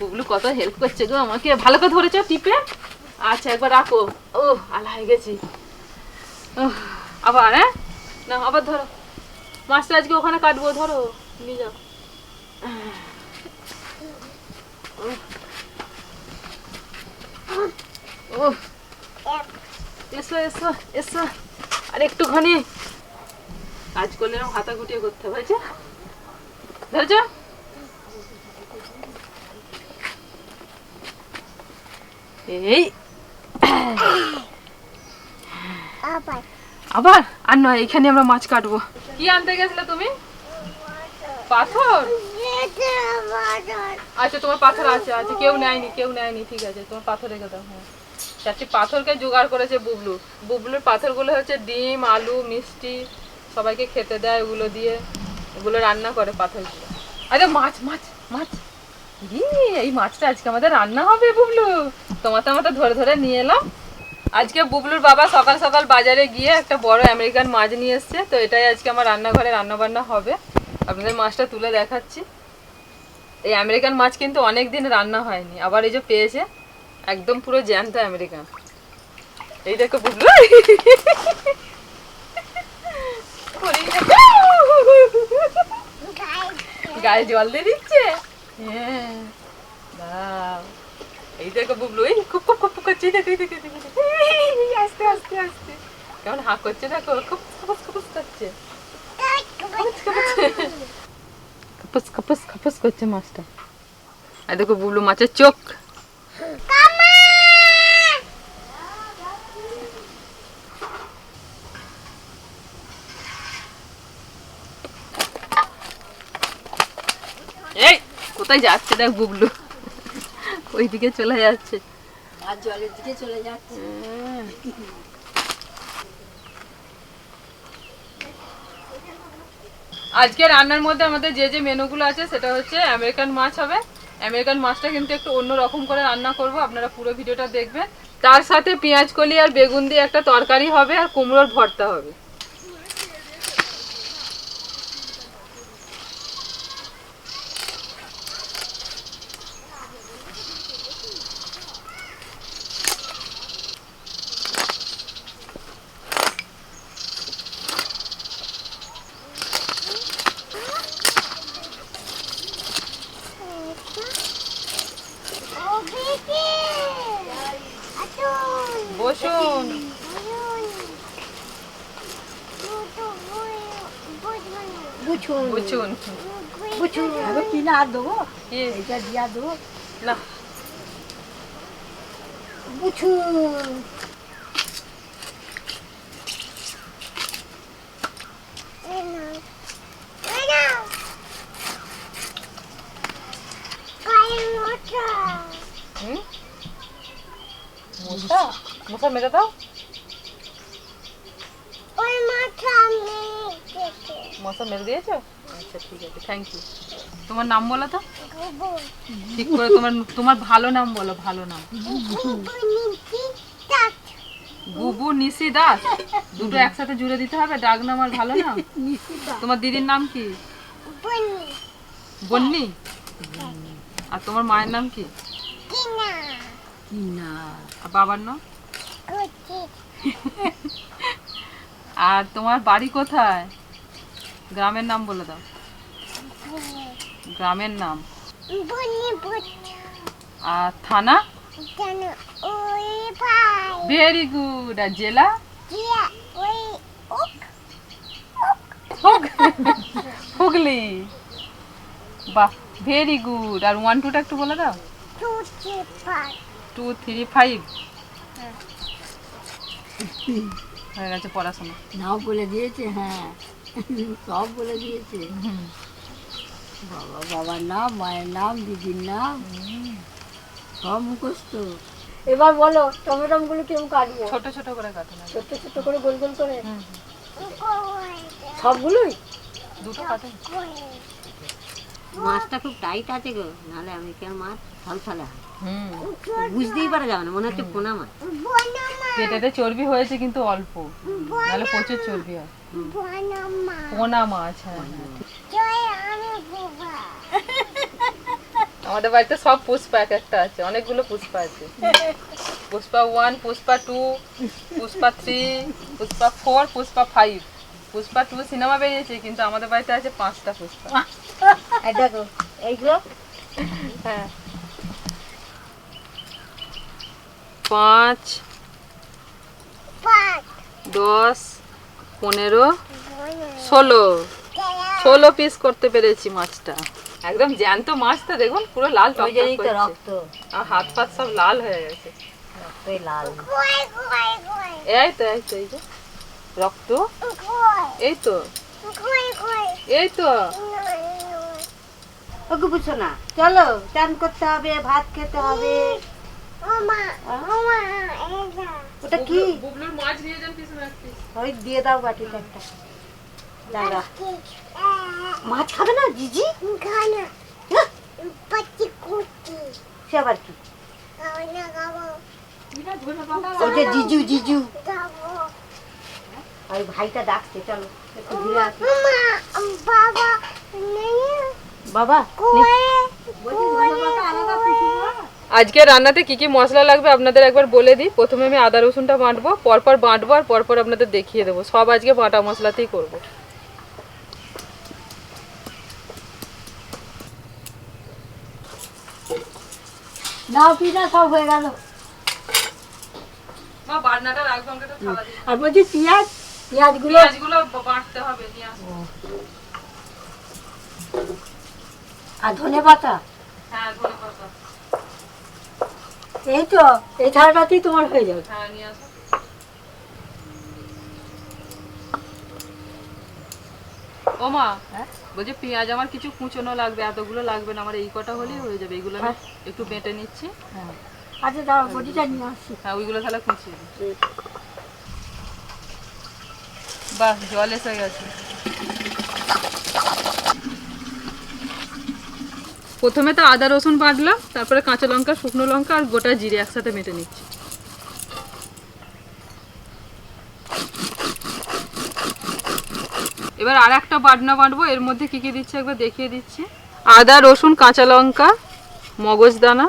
বুবলু কত হেল্প করছে গো আমাকে। ভালো করে ধরেছ টিপে? আচ্ছা একবার রাখো। ও আলা হয়ে গেছি। আবার হ্যাঁ? না, আবার ধরো। মাছটা আজকে ওখানে কাটবো, ধরো। নিয়ে যাও। ও এসো এসো এসো। আর একটুখানি কাজ করলে হাতা গুটিয়ে করতে হবে ধরেছ? এই। আবার। আর নয় এখানে আমরা মাছ কাটবো। কি আনতে গেছিলে তুমি? পাথর? আচ্ছা তোমার পাথর আছে আচ্ছা কেউ নেয়নি কেউ নেয়নি। ঠিক আছে তোমার পাথর রেখে দাও হ্যাঁ চারটি পাথরকে জোগাড় করেছে বুবলু। বুবলুর পাথরগুলো হচ্ছে ডিম আলু মিষ্টি। সবাইকে খেতে দেয় ওগুলো দিয়ে। এগুলো রান্না করে পাথরগুলো। আরে মাছ মাছ মাছ। এই মাছটা আজকে আমাদের রান্না হবে বুবলু তোমার তোমার ধরে ধরে নিয়ে এলাম আজকে বুবলুর বাবা সকাল সকাল বাজারে গিয়ে একটা বড় আমেরিকান মাছ নিয়ে এসছে তো এটাই আজকে আমার রান্নাঘরে রান্না বান্না হবে আপনাদের মাছটা তুলে দেখাচ্ছি এই আমেরিকান মাছ কিন্তু অনেক দিন রান্না হয়নি আবার এই যে পেয়েছে একদম পুরো জ্যান্ত আমেরিকান এই দেখো বুবলু গায়ে জল দিয়ে দিচ্ছে হ্যাঁ দাও এই দেখো বুবলু এই খুব খুব খুব করছে দেখো দেখো দেখো, আস্তে আস্তে আস্তে। কেমন হাঁক করছে দেখো খুব খপস খপস করছে। খপস খপস খপস করছে। মাছটা। আর দেখো বুবলু মাছের চোখ এই কোথায় যাচ্ছে দেখ বুবলু। ওইদিকে চলে যাচ্ছে। আর জলের দিকে চলে যাচ্ছে। আজকে রান্নার মধ্যে আমাদের যে যে মেনুগুলো আছে সেটা হচ্ছে আমেরিকান মাছ হবে। আমেরিকান মাছটা কিন্তু একটু অন্য রকম করে রান্না করব আপনারা পুরো ভিডিওটা দেখবেন। তার সাথে পেঁয়াজ কলি আর বেগুন দিয়ে একটা তরকারি হবে আর কুমড়োর ভর্তা হবে বসুন বুঝুন বুঝুন বুঝুন এবার কিনে আর দেবো? এটা দিয়া দেবো। না। হুম? মশা? মশা মেরে দাও। মশা মেরে দিয়েছ? আচ্ছা ঠিক আছে। থ্যাংক ইউ তোমার নাম বলো তো? ঠিক করে তোমার তোমার ভালো নাম বলো ভালো নাম। বুবু নিশি দাস দুটো একসাথে জুড়ে দিতে হবে ডাক নাম আর ভালো নাম? তোমার দিদির নাম কি? বন্নি। আর তোমার মায়ের নাম কি? আর বাবার নাম? আর তোমার বাড়ি কোথায়? গ্রামের নাম বলে দাও। গ্রামের নাম? আর থানা? ভেরি গুড আর জেলা? হুগলি। বাহ ভেরি গুড আর ওয়ান টুটা একটু বলে দাও। টু থ্রি ফাইভ হয়ে। গেছে পড়াশোনা। নাও বলে দিয়েছে হ্যাঁ। সব বলে দিয়েছে। বাবা বাবার নাম মায়ের নাম দিদির নাম। সব মুখস্থ। এবার বলো টমেটমগুলো কেমন কাটবো? ছোট ছোট করে কাটো না। ছোট্ট ছোট্ট করে গোল গোল করে? সবগুলোই? দুটো কাটো। মাছটা খুব টাইট আছে গো নাহলে আমি আমেরিকান মাছ থলথলে হয়? বুঝতেই পারা যাবে না মনে হচ্ছে পোনা মাছ। পেটেতে চর্বি হয়েছে কিন্তু অল্প নাহলে প্রচুর চর্বি হয়। পোনা মাছ। হ্যাঁ হ্যাঁ। আমাদের বাড়িতে সব পুষ্পা এক একটা আছে অনেকগুলো পুষ্পা আছে। Pushpa one Pushpa two Pushpa three Pushpa four Pushpa five Pushpa two cinema বেরিয়েছে কিন্তু আমাদের বাড়িতে আছে পাঁচটা পুষ্পা। দেখো এইগুলো? হ্যাঁ। পাঁচ দশ পনেরো ষোলো। ষোলো। পিস করতে পেরেছি মাছটা। একদম জ্যান্ত মাছটা দেখুন পুরো লাল তো। রক্ত। আর হাত ফাত সব লাল হয়ে গেছে। রক্তই লাল। এই তো এই তো এই যে। রক্ত? এই তো। এই তো। ওকে বুঝছ না। চলো চান করতে হবে ভাত খেতে হবে। ওটা কি? বুবলুর মাছ নিয়ে যান। ওই দিয়ে দাও বাটিতে একটা। দাঁড়া। মাছ খাবে না জিজি? সে আবার কি? ওই যে জিজু জিজু। ওই ভাইটা ডাকছে চলো একটু ঘুরে আসি। বাবা আজকে রান্নাতে কি কি মশলা লাগবে আপনাদের একবার বলে দিই। প্রথমে আমি আদা রসুনটা বাঁটবো পরপর বাঁটবো আর পরপর আপনাদের দেখিয়ে দেবো। সব আজকে বাটা মশলাতেই করব। নাও পিঠা সব হয়ে গেল। আর বলছি পেঁয়াজ পেঁয়াজগুলো পেঁয়াজগুলো বাটতে হবে নিয়ে আসো। আর ধনে পাতা? হ্যাঁ ধনে পাতা। এই তো এই থালাটাতেই তোমার হয়ে যাবে। হ্যাঁ নিয়ে আসো। মা বলছি পেঁয়াজ আমার কিছু কুচনো লাগবে এতগুলো লাগবে না আমার এই কটা হলেই হয়ে যাবে। এইগুলো আমি একটু বেটে নিচ্ছি। হ্যাঁ। আচ্ছা দাঁড়া বটিটা নিয়ে আসছি হ্যাঁ ওইগুলো তাহলে কুচিয়ে দিই। বাহ জল এসে গেছে। প্রথমে তো আদা রসুন বাটলাম তারপরে কাঁচা লঙ্কা শুকনো লঙ্কা আর গোটা জিরে একসাথে মেটে নিচ্ছি। এবার আর একটা বাটনা বাটবো, এর মধ্যে কি কি দিচ্ছি একবার দেখিয়ে দিচ্ছি। আদা, রসুন, কাঁচা লঙ্কা মগজদানা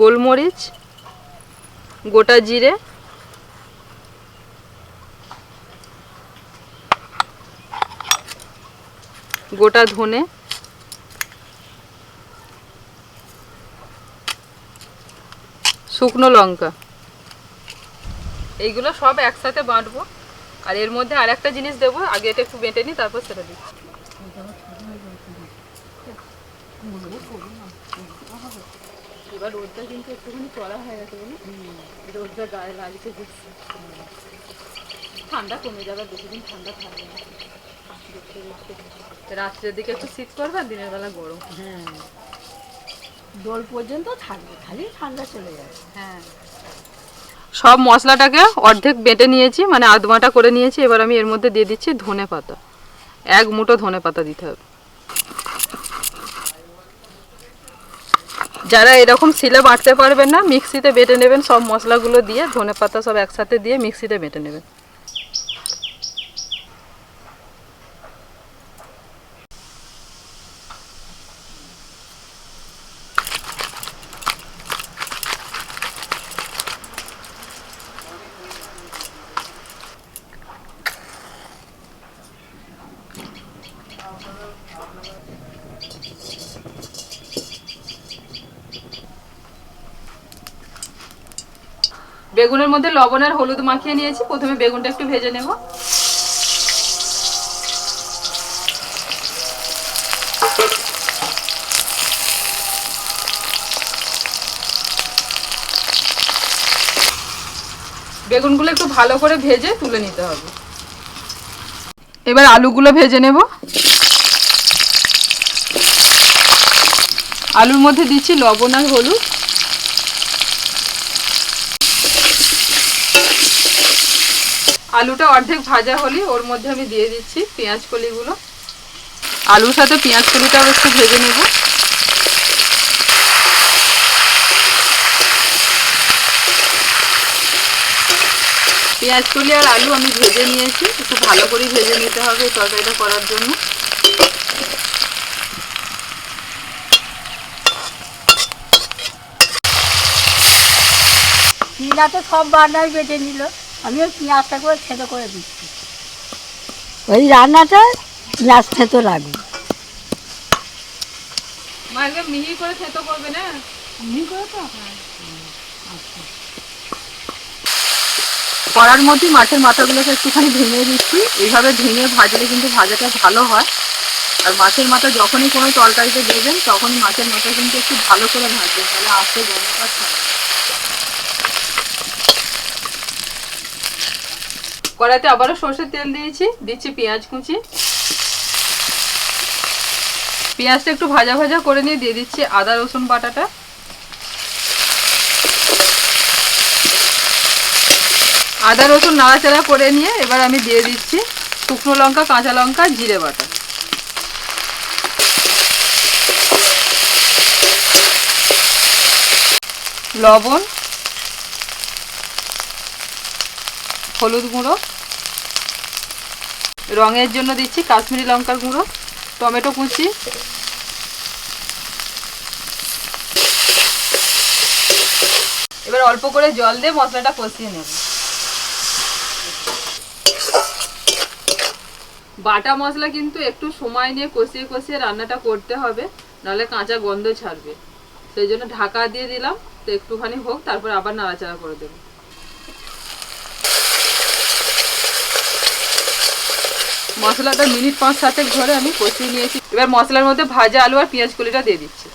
গোলমরিচ, গোটা জিরে, গোটা ধনে, শুকনো লঙ্কা। এইগুলো সব একসাথে বাঁটবো। আর এর মধ্যে আর একটা জিনিস দেবো আগে এটা একটু বেটে নিই তারপর সেটা দিচ্ছি। এবার রোদটা কিন্তু একটুখানি চড়া হয়ে গেছে রোদটা গায়ে লাগছে ঠান্ডা কমে যাবে বেশি দিন ঠান্ডা থাকবে না। রাত্রের দিকে একটু শীত করবে আর দিনের বেলা গরম। হ্যাঁ। দোল পর্যন্ত থাকবে খালি ঠান্ডা চলে যাবে। হ্যাঁ। সব মশলাটাকে অর্ধেক বেটে নিয়েছি মানে আধমাটা করে নিয়েছি, এবার আমি এর মধ্যে দিয়ে দিচ্ছি ধনে পাতা। এক মুঠো ধনে পাতা দিতে হবে। যারা এরকম শিলে বাটতে পারবেন না, মিক্সিতে বেটে নেবেন সব মশলাগুলো দিয়ে, ধনে পাতা সব একসাথে দিয়ে মিক্সিতে বেটে নেবেন। বেগুনের মধ্যে লবণ আর হলুদ মাখিয়ে নিয়েছি। প্রথমে বেগুনটা একটু ভেজে নেব। বেগুনগুলো একটু ভালো করে ভেজে তুলে নিতে হবে। এবার আলুগুলো ভেজে নেব। আলুর মধ্যে দিচ্ছি লবণ আর হলুদ। আলুটা অর্ধেক ভাজা হলে, ওর মধ্যে আমি দিয়ে দিচ্ছি পেঁয়াজ কলিগুলো। আলুর সাথে পেঁয়াজ কলিটাও একটু ভেজে নেব। পেঁয়াজ কলি আর আলু আমি ভেজে নিয়েছি, একটু ভালো করে ভেজে নিতে হবে তরকারিটা করার জন্য। তো সব বান্নাই বেটে নিল। আমি ওই পেঁয়াজটা করে থেতো করে দিচ্ছি। ওই রান্নাটা পেঁয়াজ থেতো লাগবে। মিহি করে থেতো করবে না? এমনি করে তো? কড়ার মধ্যে মাছের মাথাগুলোকে একটুখানি ভেঙে দিচ্ছি। এইভাবে ভেঙে ভাজলে কিন্তু ভাজাটা ভালো হয়। আর মাছের মাথা যখনই কোনো তরকারিতে দেবেন তখনই মাছের মাথা কিন্তু একটু ভালো করে ভাজবেন তাহলে আস্তে গন্ধটা ছাড়বে। কড়াইতে আবারও সর্ষের তেল দিয়েছি, দিচ্ছি পেঁয়াজ কুচি। পেঁয়াজটা একটু ভাজা ভাজা করে নিয়ে দিয়ে দিচ্ছি আদা, রসুন বাটাটা। আদা, রসুন নাড়াচাড়া করে নিয়ে এবার আমি দিয়ে দিচ্ছি শুকনো লঙ্কা, কাঁচা লঙ্কা, জিরে বাটা। লবণ হলুদ গুঁড়ো। রঙের জন্য দিচ্ছি কাশ্মীরি লঙ্কার গুঁড়ো, টমেটো কুচি। এবার অল্প করে জল দিয়ে মশলাটা কষিয়ে নেব। বাটা মশলা কিন্তু একটু সময় নিয়ে কষিয়ে কষিয়ে রান্নাটা করতে হবে, নাহলে কাঁচা গন্ধ ছাড়বে। সেই জন্য ঢাকা দিয়ে দিলাম, তো একটুখানি হোক, তারপর আবার নাড়াচাড়া করে দেবো। মশলাটা মিনিট পাঁচ সাতেক ধরে আমি কষিয়ে নিয়েছি। এবার মশলার মধ্যে ভাজা আলু আর পেঁয়াজ কলিটা দিয়ে দিচ্ছি।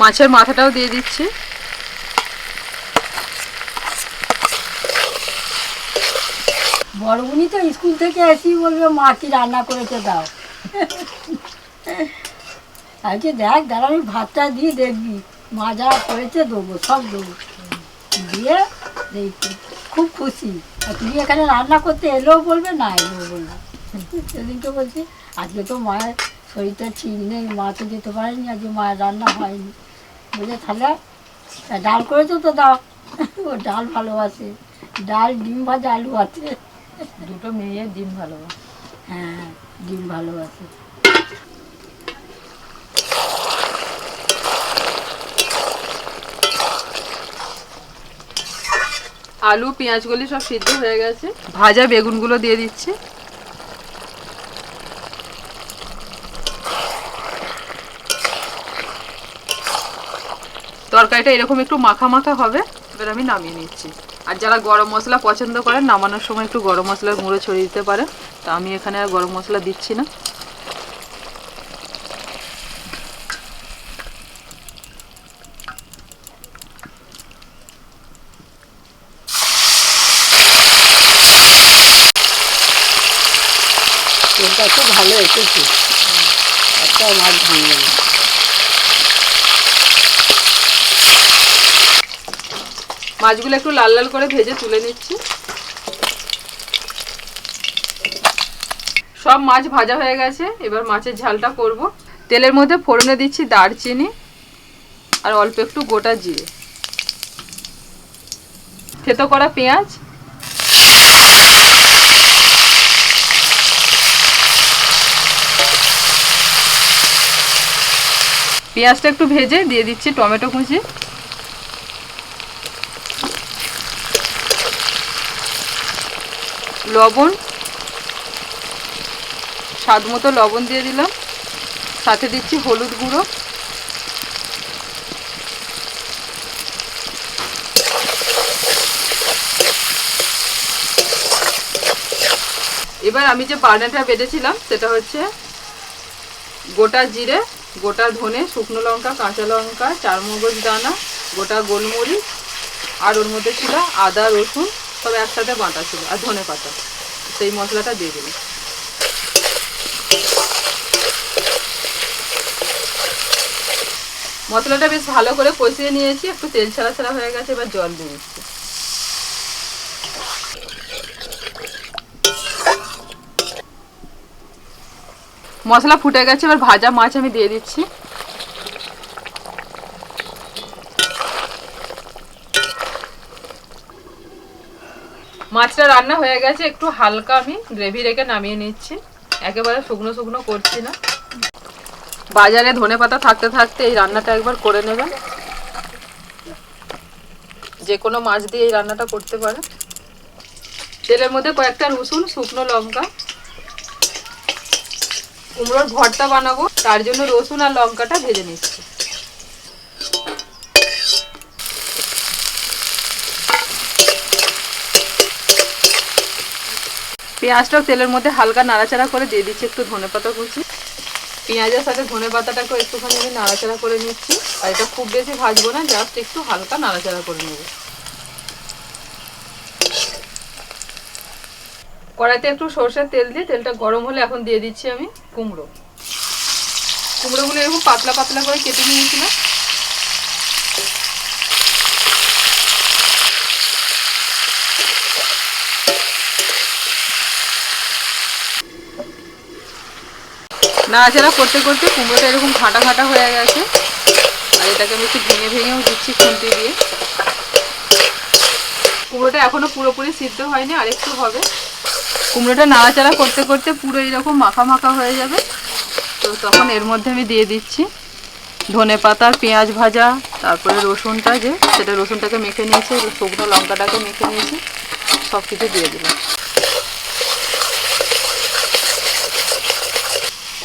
মাছের মাথাটাও দিয়ে দিচ্ছি। বড়বুনি তো স্কুল থেকে এসেই বলবে, মা কি রান্না করেছে দাও। আজকে দেখ দাঁড়া আমি ভাতটা দিয়ে দেখবি। মা যা করেছে দেবো, সব দেবো। দিয়ে দেখবি খুব খুশি। আর তুমি এখানে রান্না করতে এলেও বলবে না এলেও বলবে সেদিনকে বলছি আজকে তো মায়ের শরীরটা ঠিক নেই মা তো যেতে পারেনি আজকে মায়ের রান্না হয়নি। বলে তাহলে তা ডাল করেছ তো দাও। ও ডাল ভালোবাসে। ডাল ডিম ভাজা আলু আছে। দুটো মেয়ে ডিম ভালোবাসে। হ্যাঁ ডিম ভালোবাসে। আলু, পেঁয়াজগুলি সব সিদ্ধ হয়ে গেছে। ভাজা বেগুনগুলো দিয়ে দিচ্ছি। তরকারিটা এরকম একটু মাখা মাখা হবে, এবার আমি নামিয়ে নিচ্ছি। আর যারা গরম মশলা পছন্দ করেন, নামানোর সময় একটু গরম মশলার গুঁড়ো ছড়িয়ে দিতে পারেন। তা আমি এখানে আর গরম মশলা দিচ্ছি না তেলটা খুব ভালো এসেছে একটা মাছ ভাঙবে না মাছগুলো একটু লাল লাল করে ভেজে তুলে নিচ্ছি। সব মাছ ভাজা হয়ে গেছে, এবার মাছের ঝালটা করব। তেলের মধ্যে ফোড়নে দিচ্ছি দারচিনি আর অল্প একটু গোটা জিরে। থেতো করা পেঁয়াজ। পেঁয়াজটা একটু ভেজে দিয়ে দিচ্ছি টমেটো কুচি। লবণ, স্বাদ মতো লবণ দিয়ে দিলাম। সাথে দিচ্ছি হলুদ গুঁড়ো। এবার আমি যে বার্নাটা বেটেছিলাম সেটা হচ্ছে গোটা জিরে, গোটা ধনে, শুকনো লঙ্কা, কাঁচা লঙ্কা, চারমগজ দানা, গোটা গোলমরিচ, আর ওর মধ্যে ছিল আদা, রসুন। সব একসাথে বাটা ছিল, আর ধনে পাতা। সেই মশলাটা দিয়ে দিলাম। মশলাটা বেশ ভালো করে কষিয়ে নিয়েছি, একটু তেল ছাড়া ছাড়া হয়ে গেছে, এবার জল দিয়ে দিচ্ছি। মশলা ফুটে গেছে, এবার ভাজা মাছ আমি দিয়ে দিচ্ছি। মাছটা রান্না হয়ে গেছে, একটু হালকা আমি গ্রেভি রেখে নামিয়ে নিচ্ছি। একেবারে শুকনো শুকনো করছি না। বাজারে ধনে পাতা থাকতে থাকতে এই রান্নাটা একবার করে নেবেন। যে কোনো মাছ দিয়ে এই রান্নাটা করতে পারে তেলের মধ্যে কয়েকটা রসুন, শুকনো লঙ্কা। কুমড়োর ভর্তা বানাবো, তার জন্য রসুন আর লঙ্কাটা ভেজে নিচ্ছি। পেঁয়াজটাও তেলের মধ্যে হালকা নাড়াচাড়া করে দিয়ে দিচ্ছি একটু ধনে পাতা কুচি। পেঁয়াজের সাথে ধনে পাতাটাকে একটুখানি আমি নাড়াচাড়া করে নিচ্ছি। আর এটা খুব বেশি ভাজবো না জাস্ট একটু হালকা নাড়াচাড়া করে নেব। কড়াইতে একটু সর্ষের তেল দিয়ে তেলটা গরম হলে এখন দিয়ে দিচ্ছি আমি কুমড়ো। কুমড়োগুলো এরকম পাতলা পাতলা করে কেটে নিয়েছিলাম। নাড়াচাড়া করতে করতে কুমড়োটা এরকম ঘাটা ঘাটা হয়ে গেছে। আর এটাকে আমি একটু ভেঙে ভেঙেও দিচ্ছি খুন্তি দিয়ে। কুমড়োটা এখনও পুরোপুরি সিদ্ধ হয়নি, আর একটু হবে। কুমড়োটা নাড়াচাড়া করতে করতে পুরো এরকম মাখা মাখা হয়ে যাবে। তো তখন এর মধ্যে আমি দিয়ে দিচ্ছি ধনে পাতা, পেঁয়াজ ভাজা, তারপরে রসুনটা যে, সেটা রসুনটাকে মেখে নিয়েছি, শুকনো লঙ্কাটাকে মেখে নিয়েছি সব কিছু দিয়ে দিলাম।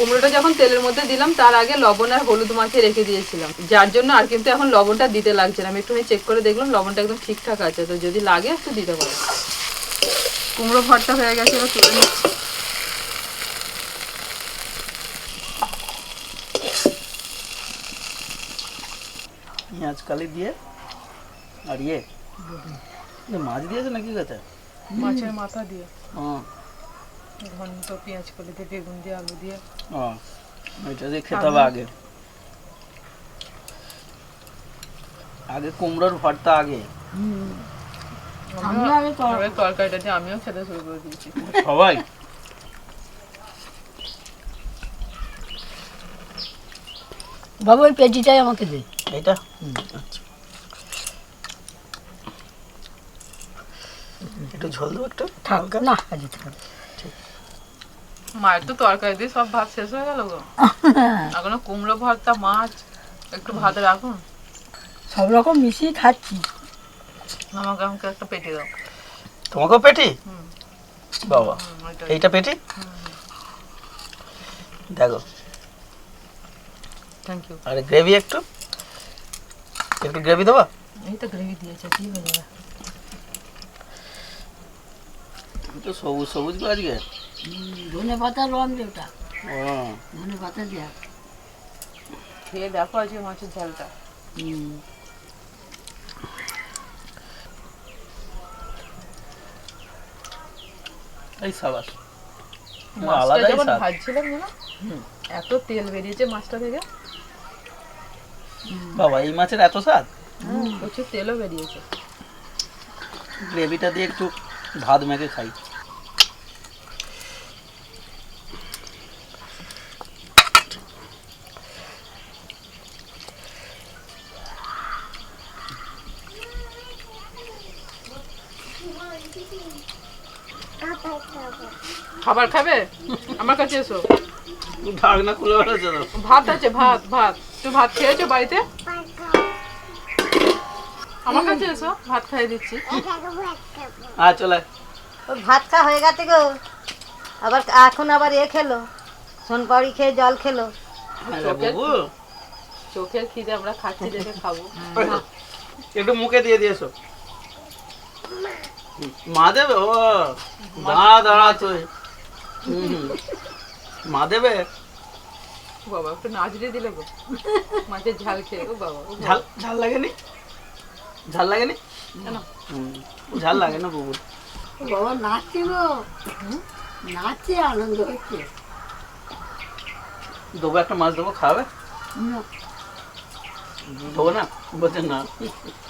কুমড়োটা যখন তেলের মধ্যে দিলাম তার আগে লবণ আর হলুদ মাখিয়ে রেখে দিয়েছিলাম। যার জন্য আর কিন্তু এখন লবণটা দিতে লাগছে না। আমি একটুখানি চেক করে দেখলাম লবণটা একদম ঠিকঠাক আছে। তো যদি লাগে একটু দিতে পারো। কুমড়ো ভর্তা হয়ে গেছে এবার তুলে নিচ্ছি পেঁয়াজ কালি দিয়ে আর ইয়ে মাছ দিয়েছে নাকি গেছে মাছের মাথা দিয়ে। হ্যাঁ ঘন্ট পেঁয়াজ কলি দিয়ে বেগুন দিয়ে আলু দিয়ে। ও ওইটা দিয়ে খেতে হবে আগে। আগে কুমড়োর ভর্তা আগে। আমি আগে তরকারিটা দিয়ে আমিও খেতে শুরু করে দিয়েছি। সবাই? বাবা ওই পেটিটাই আমাকে দে। এইটা? আচ্ছা একটু ঝোল দেবো একটু? না আজ থাক। মায়ের তো তরকারি দিয়ে সব ভাত শেষ হয়ে গেল গো। এখনও কুমড়ো ভর্তা মাছ একটু ভাত রাখুন। সব রকম মিশিয়ে খাচ্ছি। আমাকে আমাকে একটা পেটে দাও। তোমাকেও পেটি? হুম। বাবা এইটা পেটি? দেখো। থ্যাংক ইউ আর গ্রেভি একটু? একটু গ্রেভি দেবো? এই তো গ্রেভি দিয়েছে কি হয়ে যাবে তো সবুজ সবুজ গো আজকে। ধনে পাতা রম দে ধনে পাতা দেয়া খেয়ে দেখো আজকে মাছের ঝালটা। হুম। এই সাবাস। মাছটা যখন ভাজছিলাম না এত তেল বেরিয়েছে মাছটা থেকে। বাবা এই মাছের এত স্বাদ? প্রচুর তেলও বেরিয়েছে। গ্রেভিটা দিয়ে একটু ভাত মেখে খাই। খাবার খাবে? আমার কাছে এসো। ঢাকনা খুলে বেড়াচ্ছে ভাত আছে ভাত ভাত। তুই ভাত খেয়েছো বাড়িতে? আমার কাছে এসো ভাত খাইয়ে দিচ্ছি। আর চলে ভাত খাওয়া হয়ে গেছে গো। আবার এখন আবার এ খেলো। সোনপাউড়ি খেয়ে জল খেলো। চোখের- খিদে আমরা খাচ্ছি দেখে খাব। একটু মুখে দিয়ে দিয়েছ মা দেবে? ও দাঁড়া দাঁড়া তুই। মা দেবে? বাবা একটু নাচড়ে দিলে গো। মাছের ঝাল খেয়ে ও বাবা ও ঝাল ঝাল লাগেনি? ঝাল লাগেনি? কেন? ঝাল লাগে না বাবু বাবা নাচছে গো। নাচছে আনন্দ হচ্ছে। দেবো একটা মাছ দেবো খাবে না, দেবো না? বলছে না।